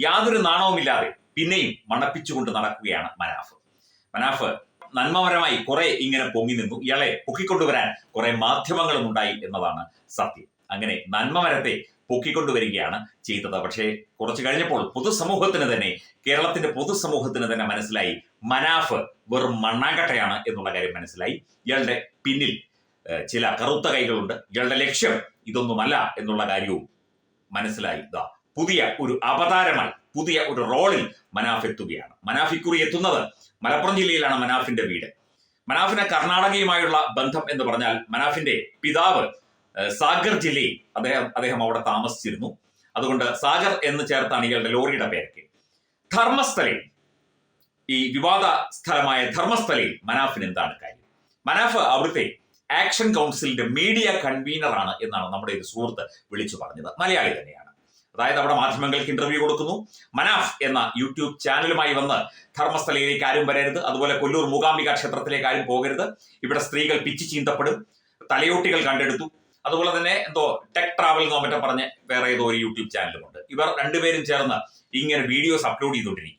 യാതൊരു നാണവുമില്ലാതെ പിന്നെയും മണപ്പിച്ചുകൊണ്ട് നടക്കുകയാണ് മനാഫ്. മനാഫ് നന്മപരമായി കുറെ ഇങ്ങനെ പൊങ്ങി നിന്നു. ഇയാളെ പൊക്കിക്കൊണ്ടുവരാൻ കുറെ മാധ്യമങ്ങളും ഉണ്ടായി എന്നതാണ് സത്യം. അങ്ങനെ നന്മമരത്തെ പൊക്കിക്കൊണ്ടുവരികയാണ് ചെയ്തത്. പക്ഷേ കുറച്ച് കഴിഞ്ഞപ്പോൾ പൊതുസമൂഹത്തിന് തന്നെ കേരളത്തിന്റെ പൊതുസമൂഹത്തിന് തന്നെ മനസ്സിലായി മനാഫ് വെറും മണ്ണാങ്കട്ടയാണ് എന്നുള്ള കാര്യം മനസ്സിലായി. ഇയാളുടെ പിന്നിൽ ചില കറുത്ത കൈകളുണ്ട്. ഇയാളുടെ ലക്ഷ്യം ഇതൊന്നുമല്ല എന്നുള്ള കാര്യവും മനസ്സിലായി. ഇതാ പുതിയ ഒരു അവതാരമായി പുതിയ ഒരു റോളിൽ മനാഫ് എത്തുകയാണ്. മനാഫ് എത്തുന്നത് മലപ്പുറം ജില്ലയിലാണ് മനാഫിന്റെ വീട്. മനാഫിന് കർണാടകയുമായുള്ള ബന്ധം എന്ന് പറഞ്ഞാൽ മനാഫിന്റെ പിതാവ് സാഗർ ജില്ലയിൽ അദ്ദേഹം അദ്ദേഹം അവിടെ താമസിച്ചിരുന്നു. അതുകൊണ്ട് സാഗർ എന്ന് ചേർത്താണ് ഇയാളുടെ ലോറിയുടെ പേരൊക്കെ. ധർമ്മസ്ഥലയിൽ ഈ വിവാദ സ്ഥലമായ ധർമ്മസ്ഥലയിൽ മനാഫിന് എന്താണ് കാര്യം? മനാഫ് അവിടുത്തെ ആക്ഷൻ കൗൺസിലിന്റെ മീഡിയ കൺവീനറാണ് എന്നാണ് നമ്മുടെ ഒരു സുഹൃത്ത് വിളിച്ചു പറഞ്ഞത്. മലയാളി തന്നെയാണ്. അതായത് അവിടെ മാധ്യമങ്ങൾക്ക് ഇന്റർവ്യൂ കൊടുക്കുന്നു. മനാഫ് എന്ന യൂട്യൂബ് ചാനലുമായി വന്ന് ധർമ്മസ്ഥലയിലേക്ക് ആരും വരരുത്. അതുപോലെ കൊല്ലൂർ മൂകാംബിക ക്ഷേത്രത്തിലേക്ക് ആരും പോകരുത്. ഇവിടെ സ്ത്രീകൾ പിച്ചു ചീന്തപ്പെടും. തലയോട്ടികൾ കണ്ടെടുത്തു. അതുപോലെ തന്നെ എന്തോ ടെക് ട്രാവൽ എന്നോ മറ്റോ പറഞ്ഞ് വേറെ ഏതോ ഒരു യൂട്യൂബ് ചാനലുമുണ്ട് ഇവർ രണ്ടുപേരും ചേർന്ന് ഇങ്ങനെ വീഡിയോസ് അപ്ലോഡ് ചെയ്തുകൊണ്ടിരിക്കുക